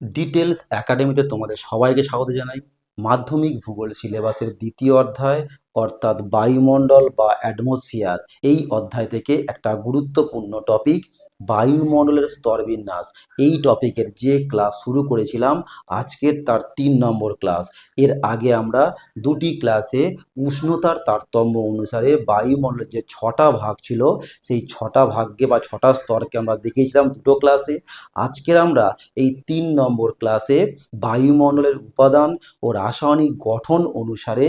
Details একাডেমিতে তোমাদের সবাইকে স্বাগত জানাই। মাধ্যমিক ভূগোল সিলেবাসের দ্বিতীয় অধ্যায় অর্থাৎ বায়ুমণ্ডল বা অ্যাটমসফিয়ার। এই অধ্যায় থেকে একটা গুরুত্বপূর্ণ টপিক বায়ুমণ্ডলের স্তরবিন্যাস। এই টপিকের যে ক্লাস শুরু করেছিলাম, আজকের তার তিন নম্বর ক্লাস এর আগে আমরা দুটি ক্লাসে উষ্ণতার তারতম্য অনুসারে বায়ুমণ্ডলের যে ছটা ভাগ ছিল, সেই ছটা ভাগকে বা ছটা স্তরকে আমরা দেখিয়েছিলাম দুটো ক্লাসে আজকের আমরা এই তিন নম্বর ক্লাসে বায়ুমণ্ডলের উপাদান ও রাসায়নিক গঠন অনুসারে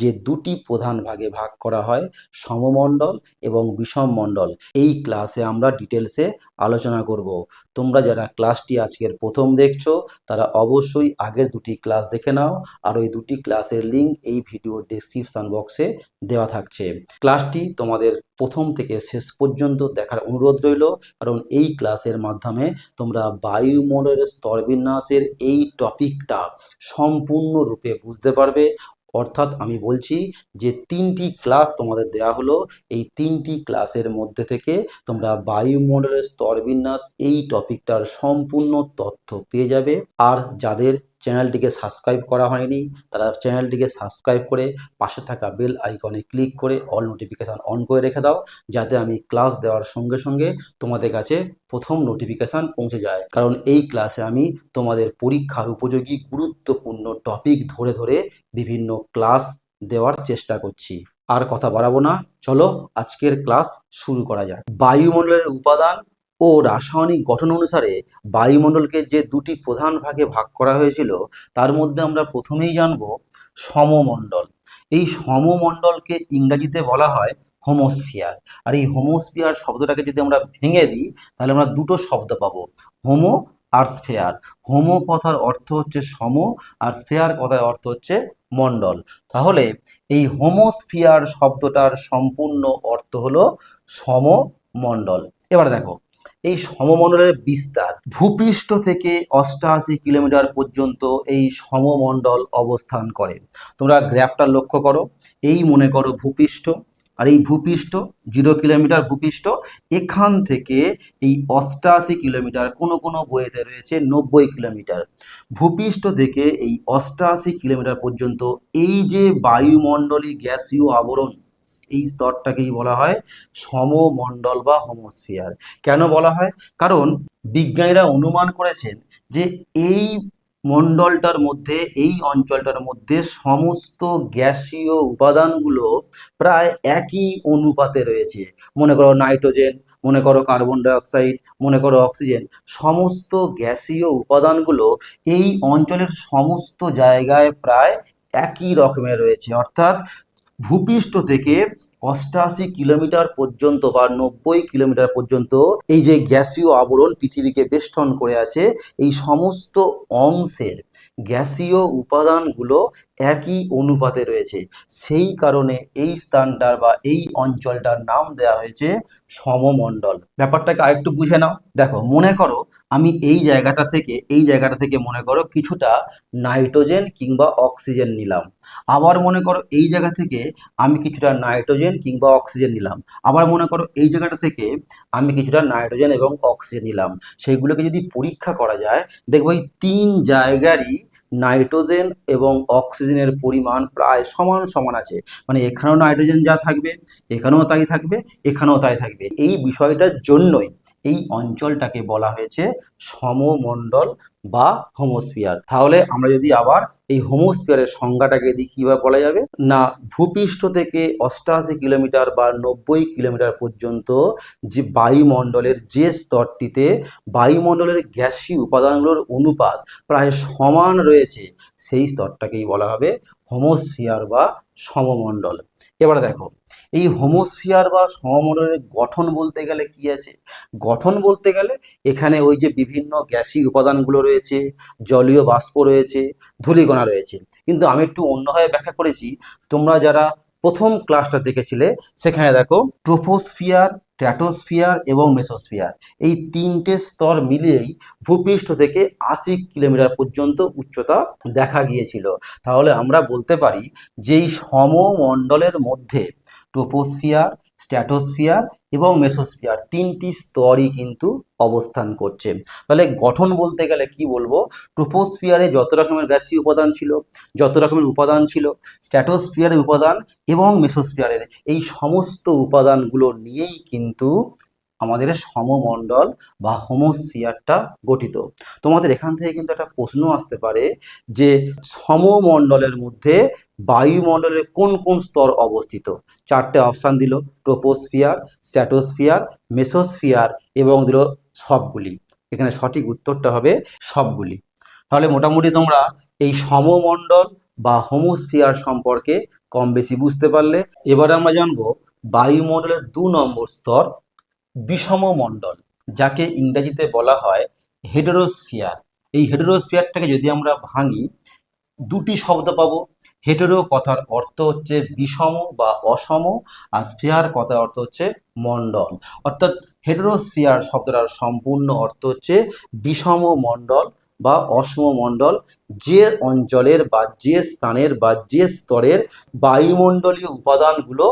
যে দুটি প্রধান ভাগে ভাগ করা হয় সমমণ্ডল এবং বিষমমণ্ডল। এই ক্লাসে আমরা ডিটেলসে আলোচনা করব। তোমরা যারা ক্লাসটি আজকের প্রথম দেখছ, তারা অবশ্যই আগের দুটি ক্লাস দেখে নাও, আর ওই দুটি ক্লাসের লিঙ্ক এই ভিডিও ডেসক্রিপশন বক্সে দেওয়া থাকছে। ক্লাসটি তোমাদের প্রথম থেকে শেষ পর্যন্ত দেখার অনুরোধ রইল, কারণ এই ক্লাসের মাধ্যমে তোমরা বায়ুমণ্ডলের স্তরবিন্যাসের এই টপিকটা সম্পূর্ণরূপে বুঝতে পারবে। অর্থাৎ আমি বলছি যে তিনটি ক্লাস তোমাদের দেয়া হলো। এই তিনটি ক্লাসের মধ্যে থেকে তোমরা বায়ুমণ্ডলের স্তরবিন্যাস এই টপিকটার সম্পূর্ণ তথ্য পেয়ে যাবে। আর যাদের চ্যানেলটিকে সাবস্ক্রাইব করা হয়নি, তারা চ্যানেলটিকে সাবস্ক্রাইব করে পাশে থাকা বেল আইকনে ক্লিক করে অল নোটিফিকেশান অন করে রেখে দাও, যাতে আমি ক্লাস দেওয়ার সঙ্গে সঙ্গে তোমাদের কাছে প্রথম নোটিফিকেশান পৌঁছে যায়। কারণ এই ক্লাসে আমি তোমাদের পরীক্ষার উপযোগী গুরুত্বপূর্ণ টপিক ধরে ধরে বিভিন্ন ক্লাস দেওয়ার চেষ্টা করছি। আর কথা বাড়াবো না, চলো আজকের ক্লাস শুরু করা যাক। বায়ুমণ্ডলের উপাদান ও রাসায়নিক গঠন অনুসারে বায়ুমণ্ডলকে যে দুটি প্রধান ভাগে ভাগ করা হয়েছিল, তার মধ্যে আমরা প্রথমেই জানব সমমণ্ডল। এই সমমণ্ডলকে ইংরাজিতে বলা হয় হোমোস্ফিয়ার। আর এই হোমোস্ফিয়ার শব্দটাকে যদি আমরা ভেঙে দিই, তাহলে আমরা দুটো শব্দ পাবো, হোমো আর স্ফেয়ার। হোমো কথার অর্থ হচ্ছে সম, আর স্ফেয়ার কথার অর্থ হচ্ছে মণ্ডল। তাহলে এই হোমোস্ফিয়ার শব্দটার সম্পূর্ণ অর্থ হলো সমমণ্ডল। এবার দেখো এই সমমণ্ডলের বিস্তার ভূপৃষ্ঠ থেকে অষ্টআশি কিলোমিটার পর্যন্ত এই সমমণ্ডল অবস্থান করে। তোমরা গ্র্যাপটা লক্ষ্য করো। এই মনে করো ভূপৃষ্ঠ। আর এই ভূপৃষ্ঠ, জিরো কিলোমিটার ভূপৃষ্ঠ, এখান থেকে এই অষ্টআশি কিলোমিটার কোনো কোনো বইতে রয়েছে নব্বই কিলোমিটার। ভূপৃষ্ঠ থেকে এই অষ্টআশি কিলোমিটার পর্যন্ত এই যে বায়ুমণ্ডলী গ্যাসীয় আবরণ এই স্তরটাকেই বলা হয় সমমণ্ডল বা হোমোস্ফিয়ার কেন বলা হয়? কারণ বিজ্ঞানীরা অনুমান করেছেন যে এই মণ্ডলটার মধ্যে, এই অঞ্চলটার মধ্যে সমস্ত গ্যাসীয় উপাদানগুলো প্রায় একই অনুপাতে রয়েছে। মনে করো নাইট্রোজেন, মনে করো কার্বন ডাইঅক্সাইড, মনে করো অক্সিজেন। সমস্ত গ্যাসীয় উপাদানগুলো এই অঞ্চলের সমস্ত জায়গায় প্রায় একই রকমের রয়েছে। অর্থাৎ ভূপৃষ্ঠ থেকে অষ্টাশি কিলোমিটার পর্যন্ত বা নব্বই কিলোমিটার পর্যন্ত এই যে গ্যাসীয় আবরণ পৃথিবীকে বেষ্টন করে আছে, এই সমস্ত অংশের গ্যাসীয় উপাদানগুলো একই অনুপাতে রয়েছে। সেই কারণে এই স্থানটার বা এই অঞ্চলটার নাম দেওয়া হয়েছে সমমণ্ডল। ব্যাপারটাকে আরেকটু বুঝে নাও। দেখো, মনে করো আমি এই জায়গাটা থেকে, এই জায়গাটা থেকে মনে করো কিছুটা নাইট্রোজেন কিংবা অক্সিজেন নিলাম। আবার মনে করো এই জায়গা থেকে আমি কিছুটা নাইট্রোজেন কিংবা অক্সিজেন নিলাম। আবার মনে করো এই জায়গাটা থেকে আমি কিছুটা নাইট্রোজেন এবং অক্সিজেন নিলাম। সেইগুলোকে যদি পরীক্ষা করা যায়, দেখব এই তিন জায়গারই নাইট্রোজেন এবং অক্সিজেনের পরিমাণ প্রায় সমান সমান আছে। মানে এখানেও নাইট্রোজেন যা থাকবে, এখানেও তাই থাকবে, এখানেও তাই থাকবে। এই বিষয়টার জন্যই এই অঞ্চলটাকে বলা হয়েছে সমমণ্ডল বা হোমোস্ফিয়ার। তাহলে আমরা যদি আবার এই হোমোস্ফিয়ারের সংজ্ঞাটাকে দিই কীভাবে বলা যাবে? না, ভূপৃষ্ঠ থেকে অষ্টআশি কিলোমিটার বা নব্বই কিলোমিটার পর্যন্ত যে বায়ুমণ্ডলের যে স্তরটিতে বায়ুমণ্ডলের গ্যাসীয় উপাদানগুলোর অনুপাত প্রায় সমান রয়েছে, সেই স্তরটাকেই বলা হবে হোমোস্ফিয়ার বা সমমণ্ডল। এবার দেখো এই হোমোস্ফিয়ার বা সমমণ্ডলের গঠন বলতে গেলে কি আছে? গঠন বলতে গেলে এখানে ওই যে বিভিন্ন গ্যাসি উপাদানগুলো রয়েছে, জলীয় বাষ্প রয়েছে, ধূলিকণা রয়েছে। কিন্তু আমি একটু অন্যভাবে ব্যাখ্যা করেছি। তোমরা যারা প্রথম ক্লাসটা দেখেছিলে, সেখানে দেখো ট্রোপোস্ফিয়ার, ট্র্যাটোস্ফিয়ার এবং মেসোস্ফিয়ার। এই তিনটে স্তর মিলিয়েই ভূপৃষ্ঠ থেকে আশি কিলোমিটার পর্যন্ত উচ্চতা দেখা গিয়েছিল। তাহলে আমরা বলতে পারি যে এই সমমণ্ডলের মধ্যে ট্রোপোস্ফিয়ার স্ট্র্যাটোস্ফিয়ার এবং মেসোস্ফিয়ার। তিনটি স্তরই কিন্তু অবস্থান করছে। তাহলে গঠন বলতে গেলে কি বলব? ট্রোপোস্ফিয়ারে যত রকমের গ্যাসীয় উপাদান ছিল, যত রকমের উপাদান ছিল স্ট্র্যাটোস্ফিয়ারের উপাদান এবং মেসোস্ফিয়ারের, এই সমস্ত উপাদানগুলো নিয়েই কিন্তু আমাদের সমমণ্ডল বা হোমোস্ফিয়ারটা গঠিত। তোমাদের এখান থেকে কিন্তু একটা প্রশ্ন আসতে পারে যে সমমণ্ডলের মধ্যে বায়ুমণ্ডলের কোন কোন স্তর অবস্থিত? চারটে অপশান দিল, ট্রোপোস্ফিয়ার স্ট্র্যাটোস্ফিয়ার মেসোস্ফিয়ার এবং দিল সবগুলি। এখানে সঠিক উত্তরটা হবে সবগুলি। তাহলে মোটামুটি তোমরা এই সমমণ্ডল বা হোমোস্ফিয়ার সম্পর্কে কম বেশি বুঝতে পারলে। এবারে আমরা জানব বায়ুমণ্ডলের দু নম্বর স্তর বিষম মণ্ডল যাকে ইংরেজিতে বলা হয় হেডেরোস্ফিয়ার এই হেডেরোস্ফিয়ারটাকে যদি আমরা ভাঙি, দুটি শব্দ পাবো। হেটেরো কথার অর্থ হচ্ছে বিষম বা অসম, আর স্ফিয়ার কথার অর্থ হচ্ছে মণ্ডল। অর্থাৎ হেটেরোস্ফিয়ার শব্দটার সম্পূর্ণ অর্থ হচ্ছে বিষম মণ্ডল বা অসম মণ্ডল যে অঞ্চলের বা যে স্থানের বা যে স্তরের বায়ুমণ্ডলীয় উপাদানগুলো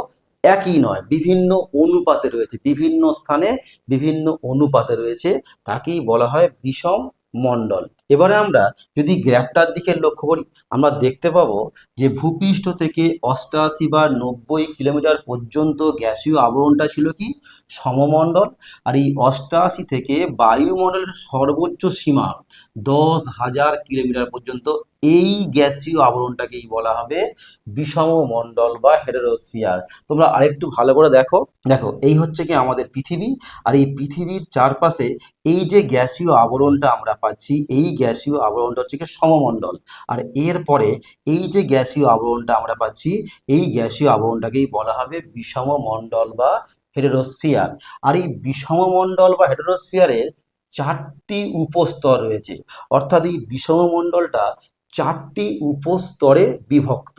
একই নয়, বিভিন্ন অনুপাতে রয়েছে, বিভিন্ন স্থানে বিভিন্ন অনুপাতে রয়েছে, তাকেই বলা হয় বিষম মণ্ডল। এবারে আমরা যদি গ্র্যাপটার দিকে লক্ষ্য করি, আমরা দেখতে পাবো যে ভূপৃষ্ঠ থেকে অষ্টাশি বা নব্বই কিলোমিটার পর্যন্ত গ্যাসীয় আবরণটা ছিল কি? সমমণ্ডল। আর এই অষ্টাশি থেকে বায়ুমণ্ডলের সর্বোচ্চ সীমা দশ হাজার কিলোমিটার পর্যন্ত এই গ্যাসীয় আবরণটাকেই বলা হবে বিষম মণ্ডল বা হেডেরোস্ফিয়ার তোমরা আরেকটু ভালো করে দেখো। দেখো, এই হচ্ছে কি আমাদের পৃথিবী। আর এই পৃথিবীর চারপাশে এই যে গ্যাসীয় আবরণটা আমরা পাচ্ছি, এই গ্যাসীয় আবরণটা হচ্ছে সমমণ্ডল। আর এরপরে এই যে গ্যাসীয় আবরণটা আমরা পাচ্ছি, এই গ্যাসীয় আবরণটাকেই বলা হবে বিষম মণ্ডল বা হেডেরোস্ফিয়ার আর এই বিষম মণ্ডল বা হেডেরোস্ফিয়ারের চারটি উপস্তর রয়েছে। অর্থাৎ এই বিষম মণ্ডলটা চারটি উপস্তরে বিভক্ত।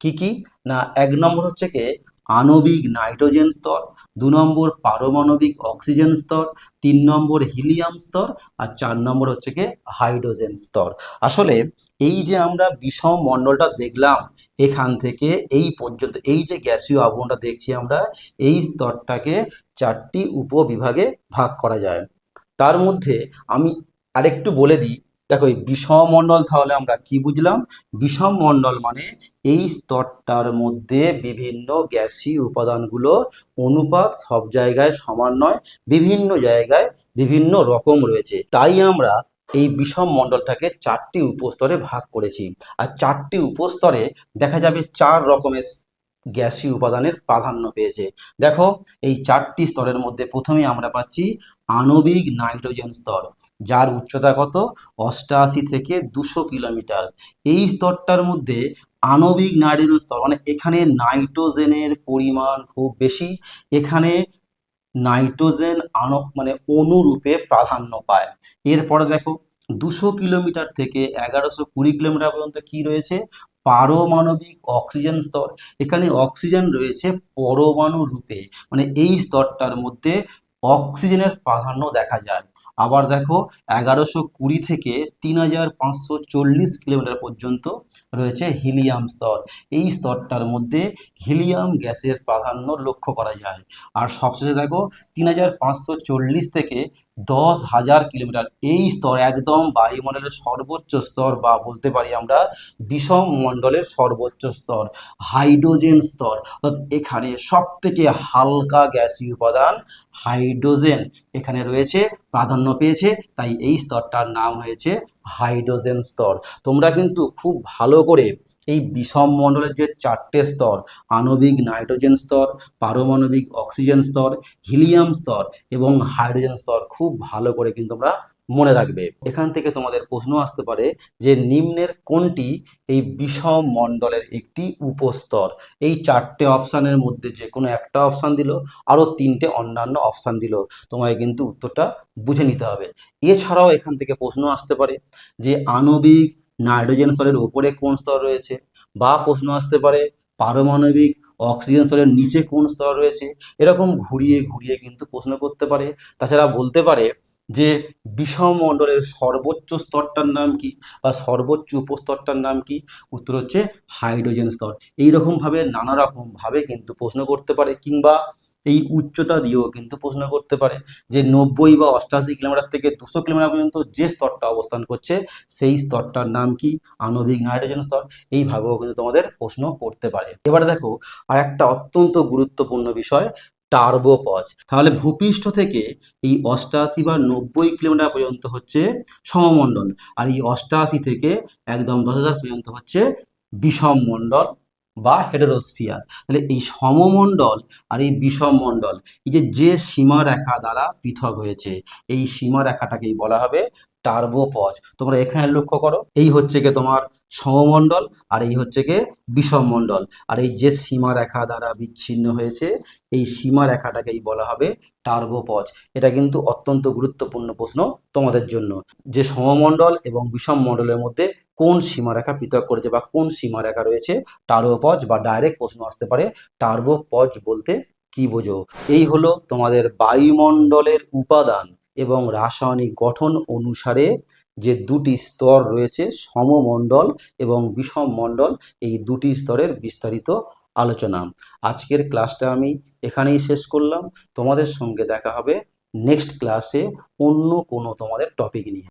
কি কি? না, এক নম্বর হচ্ছে কি আণবিক নাইট্রোজেন স্তর, দু নম্বর পারমাণবিক অক্সিজেন স্তর, তিন নম্বর হিলিয়াম স্তর আর চার নম্বর হচ্ছে কি হাইড্রোজেন স্তর। আসলে এই যে আমরা বিষম মণ্ডলটা দেখলাম এখান থেকে, এই পর্যন্ত, এই যে গ্যাসীয় আবরণটা দেখছি আমরা, এই স্তরটাকে চারটি উপবিভাগে ভাগ করা যায়। তার মধ্যে আমি আরেকটু বলে দিই দেখো, এই মণ্ডল তাহলে আমরা কি বুঝলাম? বিষম মণ্ডল মানে এই স্তরটার মধ্যে বিভিন্ন গ্যাসীয় উপাদানগুলো অনুপাত সব জায়গায় সমান নয়, বিভিন্ন জায়গায় বিভিন্ন রকম রয়েছে। তাই আমরা এই বিষম মণ্ডলটাকে চারটি উপস্তরে ভাগ করেছি। আর চারটি উপস্তরে দেখা যাবে চার রকমের গ্যাসীয় উপাদানের প্রাধান্য পেয়েছে। দেখো, এই চারটি স্তরের মধ্যে প্রথমে আমরা পাচ্ছি আণবিক নাইট্রোজেন স্তর, যার উচ্চতা কত? অষ্টাশি থেকে দুশো কিলোমিটার। এই স্তরটার মধ্যে আণবিক নাইট্রোজেন স্তর মানে এখানে নাইট্রোজেনের পরিমাণ খুব বেশি, এখানে নাইট্রোজেন আণ মানে অনুরূপে প্রাধান্য পায়। এরপরে দেখো, দুশো কিলোমিটার থেকে এগারোশো কুড়ি কিলোমিটার পর্যন্ত কি রয়েছে? পারমাণবিক অক্সিজেন স্তর। এখানে অক্সিজেন রয়েছে পরমাণু রূপে। মানে এই স্তরটার মধ্যে অক্সিজেনের প্রাধান্য দেখা যায়। আবার দেখো, এগারোশো কুড়ি থেকে তিন হাজার পাঁচশো চল্লিশ কিলোমিটার পর্যন্ত রয়েছে হিলিয়াম স্তর। এই স্তরটার মধ্যে হিলিয়াম গ্যাসের প্রাধান্য লক্ষ্য করা যায়। আর সবশেষে দেখো, তিন হাজার পাঁচশো চল্লিশ থেকে দশ হাজার কিলোমিটার। এই স্তর একদম বায়ুমণ্ডলের সর্বোচ্চ স্তর বা বলতে পারি আমরা বিষম মণ্ডলের সর্বোচ্চ স্তর, হাইড্রোজেন স্তর। অর্থাৎ এখানে সব থেকে হালকা গ্যাসীয় উপাদান হাইড্রোজেন। এখানে রয়েছে, প্রাধান্য পেয়েছে, তাই এই স্তরটার নাম হয়েছে হাইড্রোজেন স্তর। তোমরা কিন্তু খুব ভালো করে এই বিষম মণ্ডলের যে চারটে স্তর, আণবিক নাইট্রোজেন স্তর, পারমাণবিক অক্সিজেন স্তর, হিলিয়াম স্তর এবং হাইড্রোজেন স্তর, খুব ভালো করে কিন্তু তোমরা মনে রাখবে। এখান থেকে তোমাদের প্রশ্ন আসতে পারে যে নিম্নের কোনটি এই বিষম মণ্ডলের একটি উপস্তর? এই চারটে অপশানের মধ্যে যে কোনো একটা অপশান দিল, আরও তিনটে অন্যান্য অপশান দিল। তোমায় কিন্তু উত্তরটা বুঝে নিতে হবে। এছাড়াও এখান থেকে প্রশ্ন আসতে পারে যে আণবিক নাইট্রোজেন স্তরের উপরে কোন স্তর রয়েছে? বা প্রশ্ন আসতে পারে পারমাণবিক অক্সিজেন স্তরের নিচে কোন স্তর রয়েছে? এরকম ঘুরিয়ে ঘুরিয়ে কিন্তু প্রশ্ন করতে পারে। তাছাড়া বলতে পারে যে বিষম মণ্ডলের সর্বোচ্চ স্তরটার নাম কি বা সর্বোচ্চ উপস্তরটার নাম কি? উত্তর হচ্ছে হাইড্রোজেন স্তর। এইরকমভাবে নানা রকমভাবে কিন্তু প্রশ্ন করতে পারে কিংবা এই উচ্চতা দিয়েও কিন্তু প্রশ্ন করতে পারে যে নব্বই বা অষ্টাশি কিলোমিটার থেকে দুশো কিলোমিটার পর্যন্ত যে স্তরটা অবস্থান করছে, সেই স্তরটার নাম কি? আণবিক নাইট্রোজেন স্তর। এইভাবেও কিন্তু তোমাদের প্রশ্ন করতে পারে। এবারে দেখো আর একটা অত্যন্ত গুরুত্বপূর্ণ বিষয় টার্বোপজ। তাহলে ভূপৃষ্ঠ থেকে এই অষ্টাশি বা নব্বই কিলোমিটার পর্যন্ত হচ্ছে সমমণ্ডল আর এই অষ্টাশি থেকে একদম দশ হাজার পর্যন্ত হচ্ছে বিষম মণ্ডল বা হেডেরোস্ফিয়ার তাহলে এই সমমণ্ডল আর এই বিষম মণ্ডল এই যে যে সীমারেখা দ্বারা পৃথক হয়েছে, এই সীমারেখাটাকেই বলা হবে টার্বোপজ তোমরা এখানে লক্ষ্য করো, এই হচ্ছে গিয়ে তোমার সমমণ্ডল আর এই হচ্ছে গিয়ে বিষম মণ্ডল আর এই যে সীমারেখা দ্বারা বিচ্ছিন্ন হয়েছে, এই সীমা রেখাটাকেই বলা হবে টার্বোপজ এটা কিন্তু অত্যন্ত গুরুত্বপূর্ণ প্রশ্ন তোমাদের জন্য। যে সমমণ্ডল এবং বিষম মণ্ডলের মধ্যে কোন সীমারেখা পৃথক করেছে বা কোন সীমারেখা রয়েছে টার্বোপজ বা ডাইরেক্ট প্রশ্ন আসতে পারে টার্বোপজ বলতে কি বোঝো? এই হলো তোমাদের বায়ুমণ্ডলের উপাদান। এবং রাসায়নিক গঠন অনুসারে যে দুটি স্তর রয়েছে, সমমণ্ডল এবং বিষম মণ্ডল এই দুটি স্তরের বিস্তারিত আলোচনা। আজকের ক্লাসটা আমি এখানেই শেষ করলাম। তোমাদের সঙ্গে দেখা হবে নেক্সট ক্লাসে অন্য কোনো তোমাদের টপিক নিয়ে।